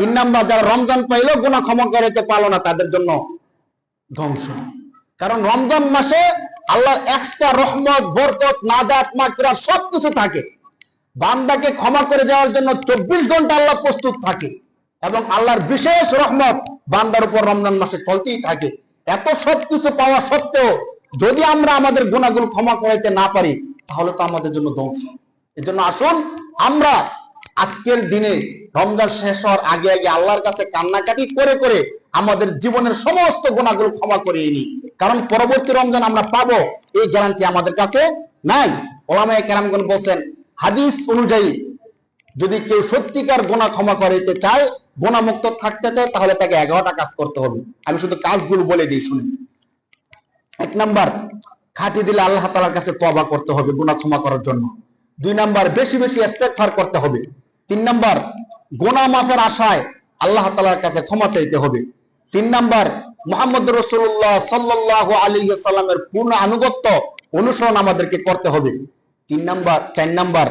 তিন নাম্বার যারা রমজান পাইলেও গুণা ক্ষমা করাইতে পারল না, তাদের জন্য ধ্বংস। কারণ রমজান মাসে আল্লাহর এক্সট্রা রহমত, বরকত, নাজাত মাকফিরাত সবকিছু থাকে। বান্দাকে ক্ষমা করে দেওয়ার জন্য চব্বিশ ঘণ্টা আল্লাহ প্রস্তুত থাকে এবং আল্লাহর বিশেষ রহমত বান্দার উপর রমজান মাসে চলতেই থাকে। এত সবকিছু পাওয়া সত্ত্বেও যদি আমরা আমাদের গুণাগুলো ক্ষমা করাইতে না পারি, তাহলে তো আমাদের জন্য ধ্বংস। এই জন্য আসুন, আমরা আজকের দিনে রমজান শেষ হওয়ার আগে আগে আল্লাহর কাছে কান্নাকাটি করে করে আমাদের জীবনের সমস্ত গুণাগুলো ক্ষমা করিয়ে নিই। কারণ পরবর্তী রমজান আমরা পাবো, এই গ্যারান্টি আমাদের কাছে নাই। ওলামায় কেরামগণ বলছেন, হাদিস অনুযায়ী যদি কেউ সত্যিকার গোনা ক্ষমা করাইতে চায় গোনা মুক্ত থাকতে চায়, তাহলে তাকে এগারোটা কাজ করতে হবে। আমি শুধু কাজগুলো বলে দিই শুনি এক নাম্বার, খাটি দিলে আল্লাহ তালার কাছে তবা করতে হবে গুনাহ ক্ষমা করার জন্য। দুই নাম্বার, বেশি বেশি ইস্তেগফার করতে হবে। তিন নাম্বার, গোনা মাফের আশায় আল্লাহ তালার কাছে ক্ষমা চাইতে হবে। তিন নাম্বার, মোহাম্মদ রসুল্লাহ সাল্লাহ আলী সাল্লামের পূর্ণ আনুগত্য অনুসরণ আমাদেরকে করতে হবে। তিন নাম্বার, চার নাম্বার,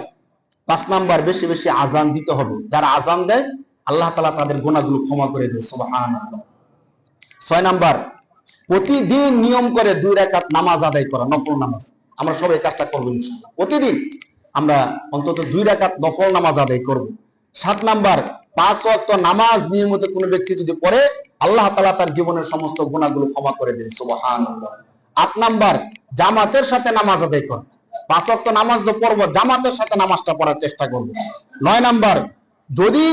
পাঁচ নাম্বার, বেশি বেশি আজান দিতে হবে। যারা আজান দেয়, আল্লাহ তালা তাদের গোনাগুলো ক্ষমা করে দেয় সুবহান ছয় নাম্বার, প্রতিদিন নিয়ম করে দুই রাকাত নামাজ আদায় করা, নফল নামাজ। আমরা সবাই কাজটা করব ইনশাআল্লাহ। প্রতিদিন আমরা অন্তত দুই রাকাত নফল নামাজ আদায় করব। সাত নাম্বার, পাঁচ ওয়াক্ত নামাজ নিয়মিত কোনো ব্যক্তি যদি পড়ে, আল্লাহ তালা তার জীবনের সমস্ত গুণাগুলো ক্ষমা করে দেয় সুবহান আট নাম্বার, জামাতের সাথে নামাজ আদায় করা। পাঁচ ওয়াক্ত নামাজ তো পড়ব, জামাতের সাথে নামাজটা পড়ার চেষ্টা করব। নয় নাম্বার, যদি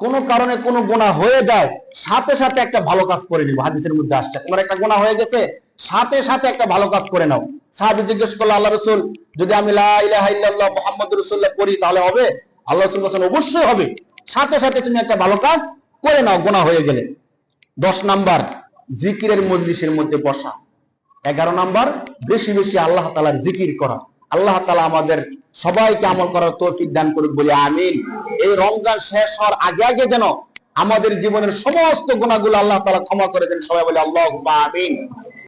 কোনো কারণে কোনো গুণা হয়ে যায়, সাথে সাথে একটা ভালো কাজ করে নিব। হাদিসের মধ্যে আসছে। তোমার একটা গুণা হয়ে গেছে, সাথে সাথে একটা ভালো কাজ করে নাও। সাহাবি জিজ্ঞেস করল, আল্লাহ রসুল যদি আমি ইলাহা রসুল্লাহ পড়ি, তাহলে হবে? আল্লাহ রসুল বলছেন অবশ্যই হবে। সাথে সাথে তুমি একটা ভালো কাজ করে নাও গুণা হয়ে গেলে। দশ নাম্বার, জিকিরের মজলিসের মধ্যে বসা। এগারো নাম্বার, বেশি বেশি আল্লাহ তালার জিকির করা। আল্লাহ তালা আমাদের সবাইকে আমল করার তৌফিক দান করুক বলে আমিন। এই রমজান শেষ হওয়ার আগে আগে যেন আমাদের জীবনের সমস্ত গুণাগুলো আল্লাহ তালা ক্ষমা করে দেন সবাই বলে আল্লাহ আমিন।